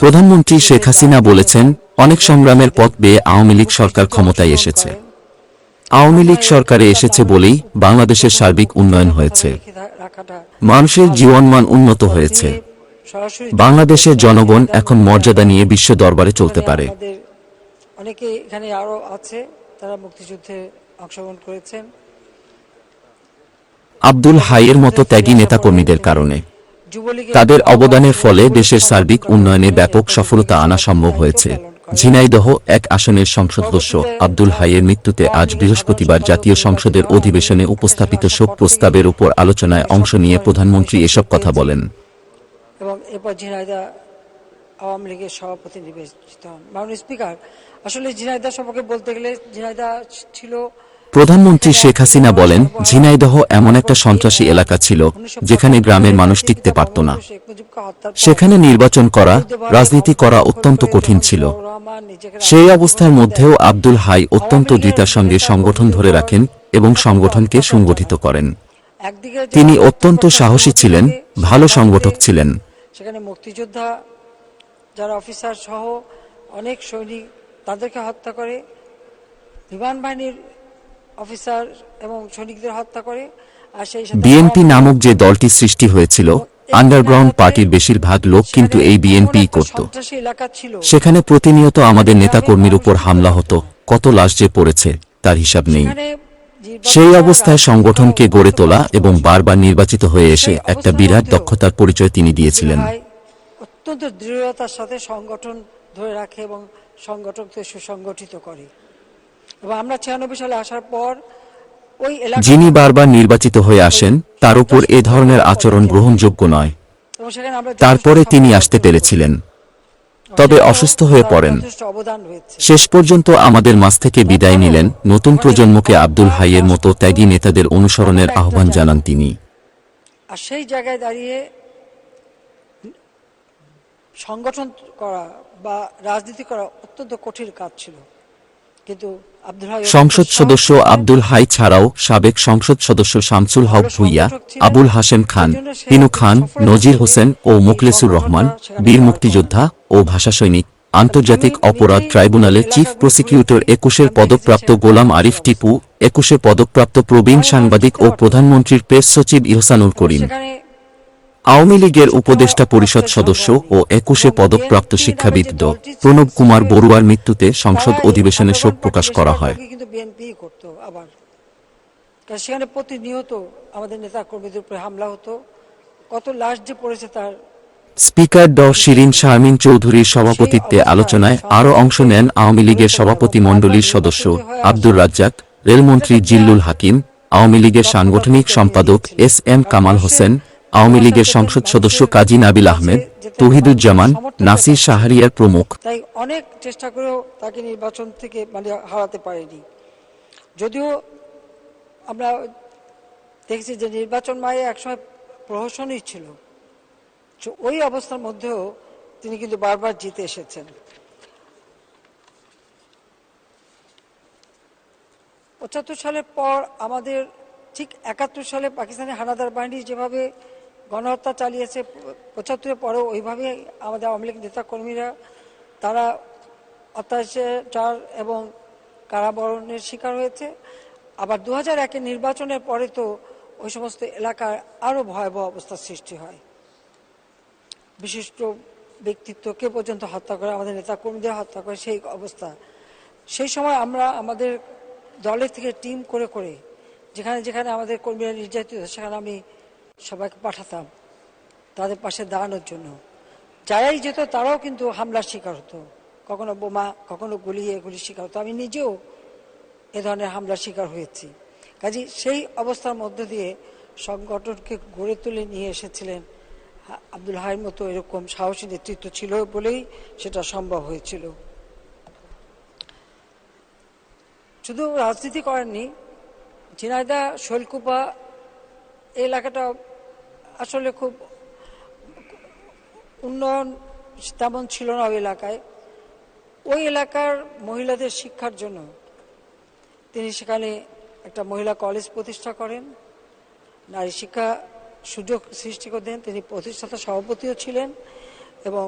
প্রধানমন্ত্রী শেখ হাসিনা বলেছেন অনেক সংগ্রামের পথ বেয়ে আওয়ামী লীগ সরকার ক্ষমতায় এসেছে। আওয়ামী লীগ সরকারে এসেছে বলেই বাংলাদেশের সার্বিক উন্নয়ন হয়েছে। মানুষের জীবনমান উন্নত হয়েছে। বাংলাদেশের জনগণ এখন মর্যাদা নিয়ে বিশ্ব দরবারে চলতে পারে। অনেকে এখানে আরও আছে তারা মুক্তিযুদ্ধে অংশগ্রহণ করেছেন। আব্দুল হাইয়ের মতো ত্যাগী নেতাকর্মীদের কারণে। যুবলীগের তাদের অবদানের ফলে দেশের সার্বিক উন্নয়নে ব্যাপক সফলতা আনা সম্ভব হয়েছে। ঝিনাইদহ এক আসনের সংসদ সদস্য। আব্দুল হাইয়ের মৃত্যুতে আজ বৃহস্পতিবার জাতীয় সংসদের অধিবেশনে উপস্থাপিত শোক প্রস্তাবের উপর আলোচনায় অংশ নিয়ে প্রধানমন্ত্রী এসব কথা বলেন। এবং এরপর ঝিনাইদা আওয়ামী লীগের সভাপতি নির্বাচিত হন। মাননীয় স্পিকার আসলে ঝিনাইদা সম্পর্কে বলতে গেলে ঝিনাইদা ছিল প্রধানমন্ত্রী শেখ হাসিনা বলেন, ঝিনাইদহ এমন একটা সন্ত্রাসী এলাকা ছিল, যেখানে গ্রামের মানুষ টিকতে পারত না। সেখানে নির্বাচন করা, রাজনীতি করা অত্যন্ত কঠিন ছিল। সেই অবস্থার মধ্যেও আব্দুল হাই অত্যন্ত দৃঢ়তার সঙ্গে সংগঠন ধরে রাখেন এবং সংগঠনকে সংগঠিত করেন। তিনি অত্যন্ত সাহসী ছিলেন, ভালো সংগঠক ছিলেন। সেখানে মুক্তিযোদ্ধা, যারা অফিসার সহ অনেক সৈনিক তাদেরকে হত্যা করে। বিমান বাহিনীর অফিসার এবং সৈনিকদের হত্যা করে আর সেই সাথে বিএনপি নামক যে দলটি সৃষ্টি হয়েছিল আন্ডারগ্রাউন্ড পার্টির বেশিরভাগ লোক কিন্তু এই বিএনপি করত। সেখানে প্রতিনিয়ত আমাদের নেতাকর্মীর উপর হামলা হতো। কত লাশ যে পড়েছে তার হিসাব নেই। সেই অবস্থায় সংগঠনকে গড়ে তোলা এবং বারবার নির্বাচিত হয়ে এসে একটা বিরাট দক্ষতার পরিচয় তিনি দিয়েছিলেন। অত্যন্ত দৃঢ়তার সাথে সংগঠন ধরে রাখে এবং সংগঠনকে সুসংগঠিত করে। এবং আমরা ছিয়ানব্বই সালে আসার পর ওই এলাকা যিনি বারবার নির্বাচিত হয়ে আসেন তার উপর এ ধরনের আচরণ গ্রহণযোগ্য নয়। এবং সেখানে আমরা তারপরে তিনি আসতে পেরেছিলেন। তবে অসুস্থ হয়ে পড়েন। যথেষ্ট অবদান রয়েছে। শেষ পর্যন্ত আমাদের মাঝ থেকে বিদায় নিলেন নতুন প্রজন্মকে আব্দুল হাইয়ের মতো ত্যাগী নেতাদের অনুসরণের আহ্বান জানান তিনি। আর সেই জায়গায় দাঁড়িয়ে সংগঠন করা বা রাজনীতি করা অত্যন্ত কঠিন কাজ ছিল। সংসদ সদস্য আব্দুল হাই ছাড়াও সাবেক সংসদ সদস্য শামসুল হক ভুইয়া আবুল হাশেম খান তিনু খান নজির হোসেন ও মুখলেসুর রহমান বীর মুক্তিযোদ্ধা ও ভাষা সৈনিক আন্তর্জাতিক অপরাধ ট্রাইব্যুনালে চিফ প্রসিকিউটর একুশের পদকপ্রাপ্ত গোলাম আরিফ টিপু একুশে পদকপ্রাপ্ত প্রবীণ সাংবাদিক ও প্রধানমন্ত্রীর প্রেস সচিব ইহসানুল করিম। আওয়ামী লীগের উপদেষ্টা পরিষদ সদস্য ও একুশে পদকপ্রাপ্ত শিক্ষাবিদ ড প্রণব কুমার বড়ুয়ার মৃত্যুতে সংসদ অধিবেশনে শোক প্রকাশ করা হয় কিন্তু বিএনপি করতো আবার সেখানে প্রতিনিয়ত আমাদের নেতা কর্মীদের উপরে হামলা হতো কত লাশ যে পড়েছে তার স্পিকার ড শিরিন শারমিন চৌধুরীর সভাপতিত্বে আলোচনায় আরও অংশ নেন আওয়ামী লীগের সভাপতি মণ্ডলীর সদস্য আব্দুর রাজ্জাক রেলমন্ত্রী জিল্লুল হাকিম আওয়ামী লীগের সাংগঠনিক সম্পাদক এস এম কামাল হোসেন আওয়ামী লীগের সংসদ সদস্য কাজী নাবিল আহমেদ, তৌহিদুজ্জামান, নাসির শাহরিয়ার প্রমুখ। তাই অনেক চেষ্টা করেও তাকে নির্বাচন থেকে মানে হারাতে পারেনি। যদিও আমরা দেখছি যে নির্বাচন মায়ে একসময় প্রহসনই ছিল। ওই অবস্থার মধ্যেও তিনি কিন্তু বারবার জিতে এসেছেন। পঁচাত্তর সালের পর আমাদের ঠিক একাত্তর সালে পাকিস্তানি হানাদার বাহিনী যেভাবে গণহত্যা চালিয়েছে, পঁচাত্তরের পরেও ওইভাবে আমাদের আওয়ামী লীগ নেতা কর্মীরা, তারা অত্যাচার এবং কারাবরণের শিকার হয়েছে। আবার দু হাজার একের নির্বাচনের পরে তো ওই সমস্ত এলাকার আরও ভয়াবহ অবস্থার সৃষ্টি হয়। বিশিষ্ট ব্যক্তিত্বকে পর্যন্ত হত্যা করে, আমাদের নেতা কর্মীদের হত্যা করে সেই অবস্থা। সেই সময় আমরা আমাদের দলের থেকে টিম করে করে, যেখানে যেখানে আমাদের কর্মীরা নির্যাতিত, সেখানে আমি সবাইকে পাঠাতাম, তাদের পাশে দাঁড়ানোর জন্য। যারাই যেত, তারাও কিন্তু হামলার শিকার হতো। কখনো বোমা, কখনো গুলি এগুলির শিকার হতো। আমি নিজেও এ ধরনের হামলার শিকার হয়েছি। কাজে সেই অবস্থার মধ্য দিয়ে সংগঠনকে গড়ে তুলে নিয়ে এসেছিলেন আব্দুল হাইয়ের মতো এরকম সাহসী নেতৃত্ব ছিল বলেই সেটা সম্ভব হয়েছিল। শুধু রাজনীতি করেননি ঝিনাইদা শৈলকুপা এলাকাটা আসলে খুব উন্নয়ন তেমন ছিল না ওই এলাকায়। ওই এলাকার মহিলাদের শিক্ষার জন্য তিনি সেখানে একটা মহিলা কলেজ প্রতিষ্ঠা করেন। নারী শিক্ষা সুযোগ সৃষ্টি করতেন। তিনি প্রতিষ্ঠাতা সভাপতিও ছিলেন এবং